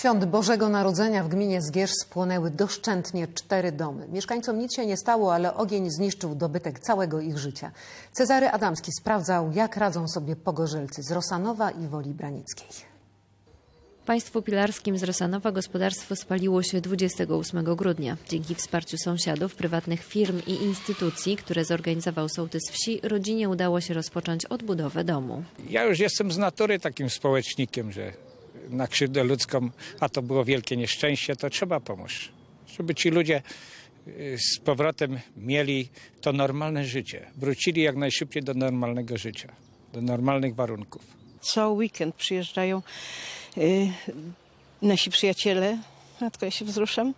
świąt Bożego Narodzenia w gminie Zgierz spłonęły doszczętnie cztery domy. Mieszkańcom nic się nie stało, ale ogień zniszczył dobytek całego ich życia. Cezary Adamski sprawdzał, jak radzą sobie pogorzelcy z Rosanowa i Woli Branickiej. Państwu pilarskim z Rosanowa gospodarstwo spaliło się 28 grudnia. Dzięki wsparciu sąsiadów, prywatnych firm i instytucji, które zorganizował sołtys wsi, rodzinie udało się rozpocząć odbudowę domu. Ja już jestem z natury takim społecznikiem, że na krzywdę ludzką, a to było wielkie nieszczęście, to trzeba pomóc. Żeby ci ludzie y, z powrotem mieli to normalne życie. Wrócili jak najszybciej do normalnego życia, do normalnych warunków. co weekend przyjeżdżają y, nasi przyjaciele. Matko, ja się wzruszam,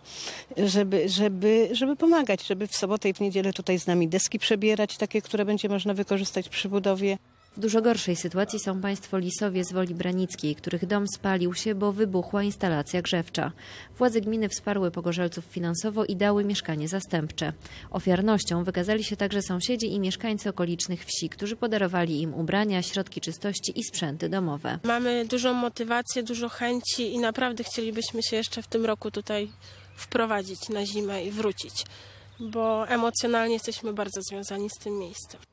żeby, żeby, żeby pomagać, żeby w sobotę i w niedzielę tutaj z nami deski przebierać, takie, które będzie można wykorzystać przy budowie. W dużo gorszej sytuacji są państwo Lisowie z Woli Branickiej, których dom spalił się, bo wybuchła instalacja grzewcza. Władze gminy wsparły pogorzelców finansowo i dały mieszkanie zastępcze. Ofiarnością wykazali się także sąsiedzi i mieszkańcy okolicznych wsi, którzy podarowali im ubrania, środki czystości i sprzęty domowe. Mamy dużą motywację, dużo chęci i naprawdę chcielibyśmy się jeszcze w tym roku tutaj wprowadzić na zimę i wrócić, bo emocjonalnie jesteśmy bardzo związani z tym miejscem.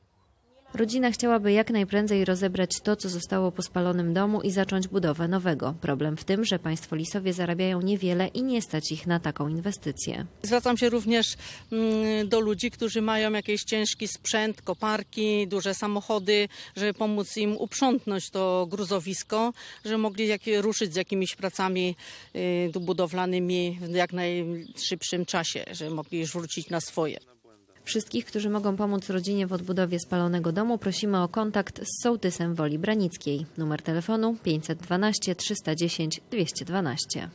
Rodzina chciałaby jak najprędzej rozebrać to, co zostało po spalonym domu i zacząć budowę nowego. Problem w tym, że państwo Lisowie zarabiają niewiele i nie stać ich na taką inwestycję. Zwracam się również mm, do ludzi, którzy mają jakiś ciężki sprzęt, koparki, duże samochody, żeby pomóc im uprzątnąć to gruzowisko, żeby mogli ruszyć z jakimiś pracami y, budowlanymi w jak najszybszym czasie, żeby mogli już wrócić na swoje. Wszystkich, którzy mogą pomóc rodzinie w odbudowie spalonego domu, prosimy o kontakt z sołtysem Woli Branickiej. Numer telefonu 512 310 212.